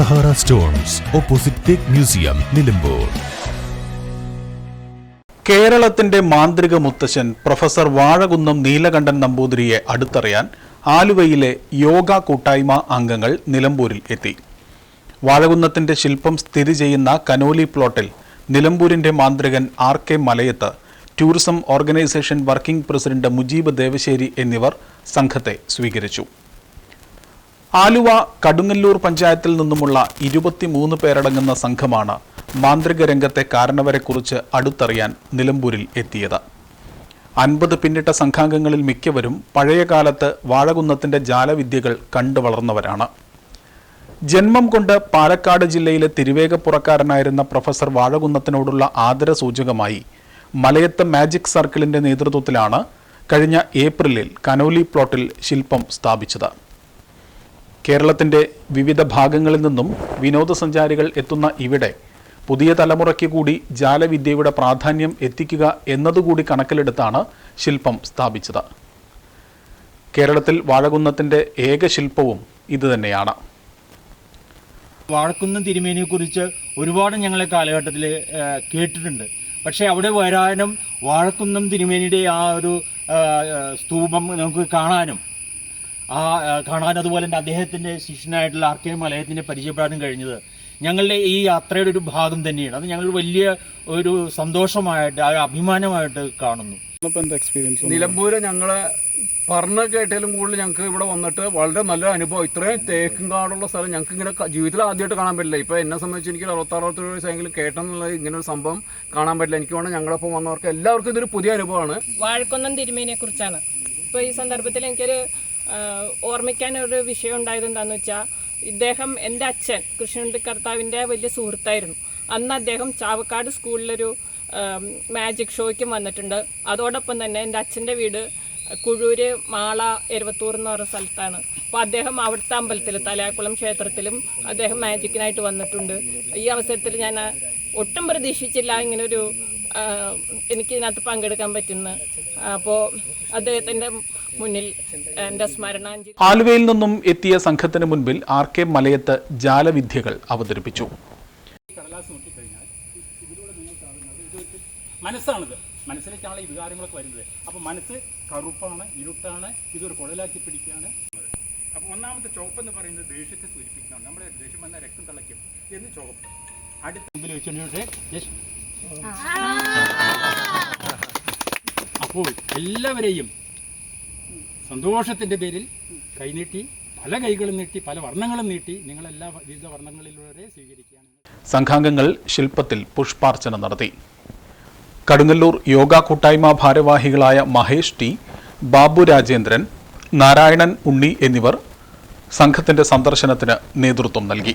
Sahara stones opposite teak museum Nilambur കേരളത്തിന്റെ മാന്ത്രിക മുത്തശ്ശൻ പ്രൊഫസർ വാഴകുന്നം നീലകണ്ഠൻ നമ്പൂതിരിയെ അടുത്തറിയാൻ ആലുവയിലെ യോഗ കൂട്ടായ്മ അംഗങ്ങൾ നിലമ്പൂരിൽ എത്തി. വാഴകുന്നത്തിന്റെ ശില്പം സ്ഥിതി ചെയ്യുന്ന കനോലി പ്ലോട്ടിൽ നിലമ്പൂരിന്റെ മാന്ത്രികൻ R K Malayath tourism organisation working president Mujeeb Devassery എന്നിവർ സംഘത്തെ സ്വീകരിച്ചു. ആലുവ കടുങ്ങല്ലൂർ പഞ്ചായത്തിൽ നിന്നുമുള്ള ഇരുപത്തിമൂന്ന് പേരടങ്ങുന്ന സംഘമാണ് മാന്ത്രിക രംഗത്തെ കാരണവരെക്കുറിച്ച് അടുത്തറിയാൻ നിലമ്പൂരിൽ എത്തിയത്. അൻപത് പിന്നിട്ട സംഘാംഗങ്ങളിൽ മിക്കവരും പഴയകാലത്ത് വാഴകുന്നത്തിന്റെ ജാലവിദ്യകൾ കണ്ടു വളർന്നവരാണ്. ജന്മം കൊണ്ട് പാലക്കാട് ജില്ലയിലെ തിരുവേഗപ്പുറക്കാരനായിരുന്ന പ്രൊഫസർ വാഴകുന്നത്തിനോടുള്ള ആദര സൂചകമായി മലയത്ത് മാജിക് സർക്കിളിന്റെ നേതൃത്വത്തിലാണ് കഴിഞ്ഞ ഏപ്രിലിൽ കനോലി പ്ലോട്ടിൽ ശില്പം സ്ഥാപിച്ചത്. കേരളത്തിന്റെ വിവിധ ഭാഗങ്ങളിൽ നിന്നും വിനോദസഞ്ചാരികൾ എത്തുന്ന ഇവിടെ പുതിയ തലമുറയ്ക്ക് കൂടി ജാലവിദ്യയുടെ പ്രാധാന്യം എത്തിക്കുക എന്നതുകൂടി കണക്കിലെടുത്താണ് ശില്പം സ്ഥാപിച്ചത്. കേരളത്തിൽ വാഴകുന്നത്തിന്റെ ഏക ശില്പവും ഇതുതന്നെയാണ് വാഴക്കുന്നം തിരുമേനിയെ കുറിച്ച് ഒരുപാട് ഞങ്ങളെ കാലഘട്ടത്തിൽ കേട്ടിട്ടുണ്ട്. പക്ഷേ അവിടെ വരാനും വാഴക്കുന്നം തിരുമേനിയുടെ ആ ഒരു സ്തൂപം നമുക്ക് കാണാനും ആ കാണാൻ അതുപോലെ തന്നെ അദ്ദേഹത്തിന്റെ ശിഷ്യനായിട്ടുള്ള ആർ കെ മലയത്തിനെ പരിചയപ്പെടാനും കഴിഞ്ഞത്. ഞങ്ങളുടെ ഈ യാത്രയുടെ ഒരു ഭാഗം തന്നെയാണ്. അത് ഞങ്ങൾ വലിയ ഒരു സന്തോഷമായിട്ട് ആ ഒരു അഭിമാനമായിട്ട് കാണുന്നു. നിലമ്പൂര് ഞങ്ങളെ പറഞ്ഞ കേട്ടാലും കൂടുതൽ ഞങ്ങൾക്ക് ഇവിടെ വന്നിട്ട് വളരെ നല്ല അനുഭവം. ഇത്രയും തേക്കും കാടുള്ള സ്ഥലം ഞങ്ങൾക്ക് ഇങ്ങനെ ജീവിതത്തിൽ ആദ്യമായിട്ട് കാണാൻ പറ്റില്ല. ഇപ്പൊ എന്നെ സംബന്ധിച്ച് എനിക്ക് അറുപത്താറ് അറുപത്തേഴ് വയസ്സെങ്കിലും കേട്ടെന്നുള്ള ഇങ്ങനെ ഒരു സംഭവം കാണാൻ പറ്റില്ല. എനിക്ക് വേണം ഞങ്ങളൊപ്പം വന്നവർക്ക്. എല്ലാവർക്കും ഇതൊരു പുതിയ അനുഭവമാണ്. വാഴക്കൊന്നം തിരുമേനിയെ കുറിച്ചാണ് ഇപ്പൊ ഈ സന്ദർഭത്തിൽ എനിക്കൊരു ഓർമ്മിക്കാൻ ഒരു വിഷയം ഉണ്ടായത് എന്താണെന്ന് വെച്ചാൽ ഇദ്ദേഹം എന്റെ അച്ഛൻ കൃഷ്ണന്റെ കർത്താവിന്റെ വലിയ സുഹൃത്തായിരുന്നു. അന്ന് അദ്ദേഹം ചാവക്കാട് സ്കൂളിലൊരു മാജിക് ഷോയ്ക്കും വന്നിട്ടുണ്ട്. അതോടൊപ്പം തന്നെ എന്റെ അച്ഛന്റെ വീട് കുഴൂര് മാള എരുവത്തൂർ എന്ന് പറയുന്ന സ്ഥലത്താണ്. അപ്പോൾ അദ്ദേഹം അവിടുത്തെ അമ്പലത്തിൽ തലയാക്കുളം ക്ഷേത്രത്തിലും അദ്ദേഹം മാജിക്കിനായിട്ട് വന്നിട്ടുണ്ട്. ഈ അവസരത്തിൽ ഞാൻ ഒട്ടും പ്രതീക്ഷിച്ചില്ല ഇങ്ങനൊരു ആ, എനിക്ക് ഇതിനകത്ത് പങ്കെടുക്കാൻ പറ്റുന്ന അപ്പോൾ അദ്ദേഹത്തിന്റെ മുന്നിൽ എന്റെ സ്മരണാഞ്ജലി ആലുവയിൽ നിന്നും എത്തിയ സംഘത്തിന് മുൻപിൽ ആർ കെ മലയത്ത് ജാലവിദ്യകൾ അവതരിപ്പിച്ചു. മനസ്സാണിത്. മനസ്സിലേക്കാണ് ഈ വികാരങ്ങളൊക്കെ വരുന്നത്. അപ്പോൾ മനസ്സ് കറുപ്പാണ് ഇരുട്ടാണ് ഇതൊരു കുഴലാക്കി പിടിക്കുകയാണ്. അപ്പോൾ ഒന്നാമത്തെ ചുവപ്പെന്ന് പറയുന്നത് ദേഷ്യത്തെ സൂചിപ്പിക്കുന്നതാണ് നമ്മുടെ ദേഷ്യം വന്നാൽ രക്തം തിളയ്ക്കും എന്ന് ചുവപ്പ്. അടുത്ത മുമ്പിൽ അപ്പോൾ എല്ലാവരെയും സന്തോഷത്തിന്റെ പേരിൽ കൈനീട്ടി പല കൈകളും നീട്ടി പല വർണങ്ങളും നീട്ടി നിങ്ങളെല്ലാ വിവിധ വർണങ്ങളിലൂടെ സ്വീകരിക്കുകയാണ്. സംഘാംഗങ്ങൾ ശില്പത്തിൽ പുഷ്പാർച്ചന നടത്തി. കടുങ്ങല്ലൂർ യോഗ കൂട്ടായ്മ ഭാരവാഹികളായ മഹേഷ് ടി ബാബു രാജേന്ദ്രൻ നാരായണൻ ഉണ്ണി എന്നിവർ സംഘത്തിന്റെ സന്ദർശനത്തിന് നേതൃത്വം നൽകി.